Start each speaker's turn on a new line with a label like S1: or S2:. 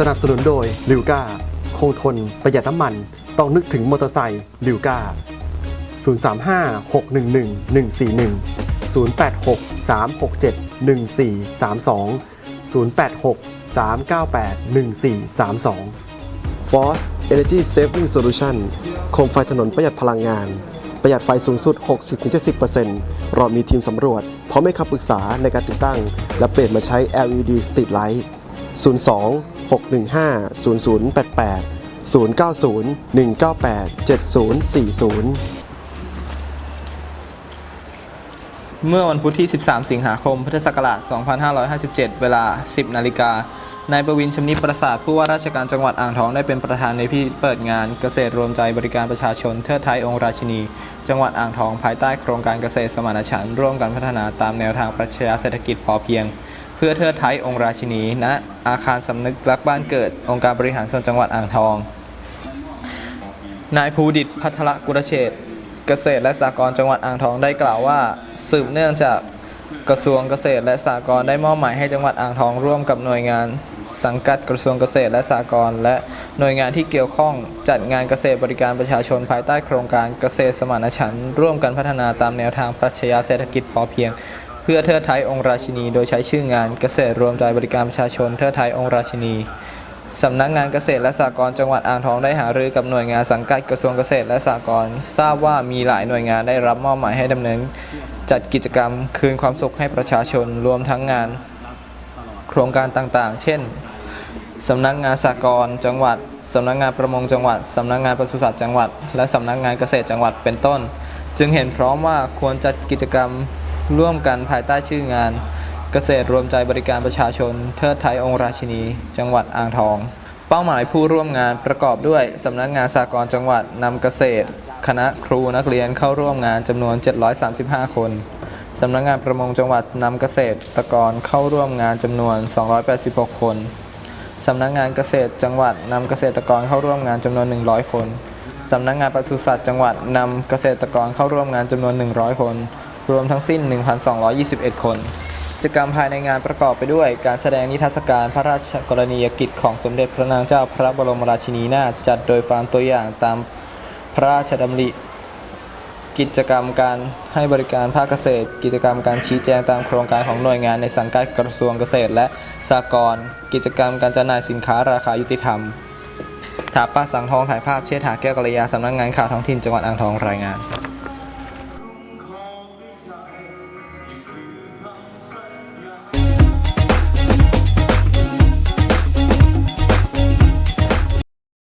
S1: สนับสนุนโดยลิวก้าคงทน ประหยัดน้ำมัน ต้องนึกถึงมอเตอร์ไซค์ลิวก้า035 611 141 086 367 1432 086 398 1432 Force Energy Saving Solution โคมไฟถนนประหยัดพลังงาน ประหยัดไฟสูงสุด 60-70%เรามีทีมสำรวจ พร้อมให้คำปรึกษาในการติดตั้ง และเปลี่ยนมาใช้ LED Street Light 02 615 0088 090 198 7040
S2: เมื่อวันพุธที่ 13 สิงหาคม พุทธศักราช 2557 เวลา 10 นาฬิกา นายประวินชำนิประสาท ผู้ว่าราชการจังหวัดอ่างทองได้เป็นประธานในพิธีเปิดงานเกษตรรวมใจบริการประชาชนเทิดไทยองค์ราชินี จังหวัดอ่างทองภายใต้โครงการเกษตรสมานฉันท์ร่วมกันพัฒนาตามแนวทางปรัชญาเศรษฐกิจพอเพียง พื่อเทิดไทยองค์ราชินีณอาคารสำนึกรักบ้านเกิด องค์การบริหารส่วนจังหวัดอ่างทอง นายภูดิตพัทรกุลเชษเกษตรและสหกรณ์จังหวัดอ่างทองได้กล่าวว่า สืบเนื่องจากกระทรวงเกษตรและสหกรณ์ได้มอบหมายให้จังหวัดอ่างทองร่วมกับหน่วยงานสังกัดกระทรวงเกษตรและสหกรณ์และหน่วยงานที่เกี่ยวข้องจัดงานเกษตรบริการประชาชนภายใต้โครงการเกษตรสมานฉันท์ร่วมกันพัฒนาตามแนวทางปรัชญาเศรษฐกิจพอเพียง เพื่อเทิดไทยองค์ราชินี โดยใช้ชื่องานเกษตรรวมใจบริการประชาชนเทิดไทยองค์ราชินีสำนักงานเกษตรและสหกรณ์จังหวัดอ่างทองได้หารือกับหน่วยงานสังกัดกระทรวงเกษตรและสหกรณ์ทราบว่ามีหลายหน่วยงานได้รับมอบหมายให้ดำเนิน จัดกิจกรรมคืนความสุขให้ประชาชนรวมทั้งงาน โครงการต่างๆ เช่นสำนักงานสหกรณ์จังหวัดสำนักงานประมงจังหวัดสำนักงานปศุสัตว์จังหวัด และสำนักงานเกษตรจังหวัดเป็นต้น จึงเห็นพร้อมว่าควรจัดกิจกรรม ร่วมกันภายใต้ชื่องาน เกษตรรวมใจบริการประชาชน เทิดไทยองค์ราชินี จังหวัดอ่างทอง เป้าหมายผู้ร่วมงานประกอบด้วยสำนักงานสหกรณ์จังหวัดนำเกษตร คณะครูนักเรียนเข้าร่วมงานจำนวน 735 คนสำนักงานประมงจังหวัดนำเกษตรกรเข้าร่วมงานจำนวน 286 คนสำนักงานเกษตรจังหวัดนำเกษตรกรเข้าร่วมงานจำนวน 100 คนสำนักงานปศุสัตว์จังหวัดนำเกษตรกรเข้าร่วมงานจำนวน 100 คน รวมทั้งสิ้น 1,221 คนกิจกรรมภายในงานประกอบไปด้วย การแสดงนิทรรศการพระราชกรณียกิจของสมเด็จพระนางเจ้าพระบรมราชินีนาถจัดโดยฟาร์มตัวอย่างตามพระราชดำริ กิจกรรมการให้บริการภาคเกษตร กิจกรรมการชี้แจงตามโครงการของหน่วยงานในสังกัดกระทรวงเกษตร และสหกรณ์กิจกรรมการจำหน่ายสินค้าราคายุติธรรมถาป้าสังทองถ่ายภาพเชษฐาแก้วกัลยาสำนักงานข่าวท้องถิ่นจังหวัดอ่างทองรายงาน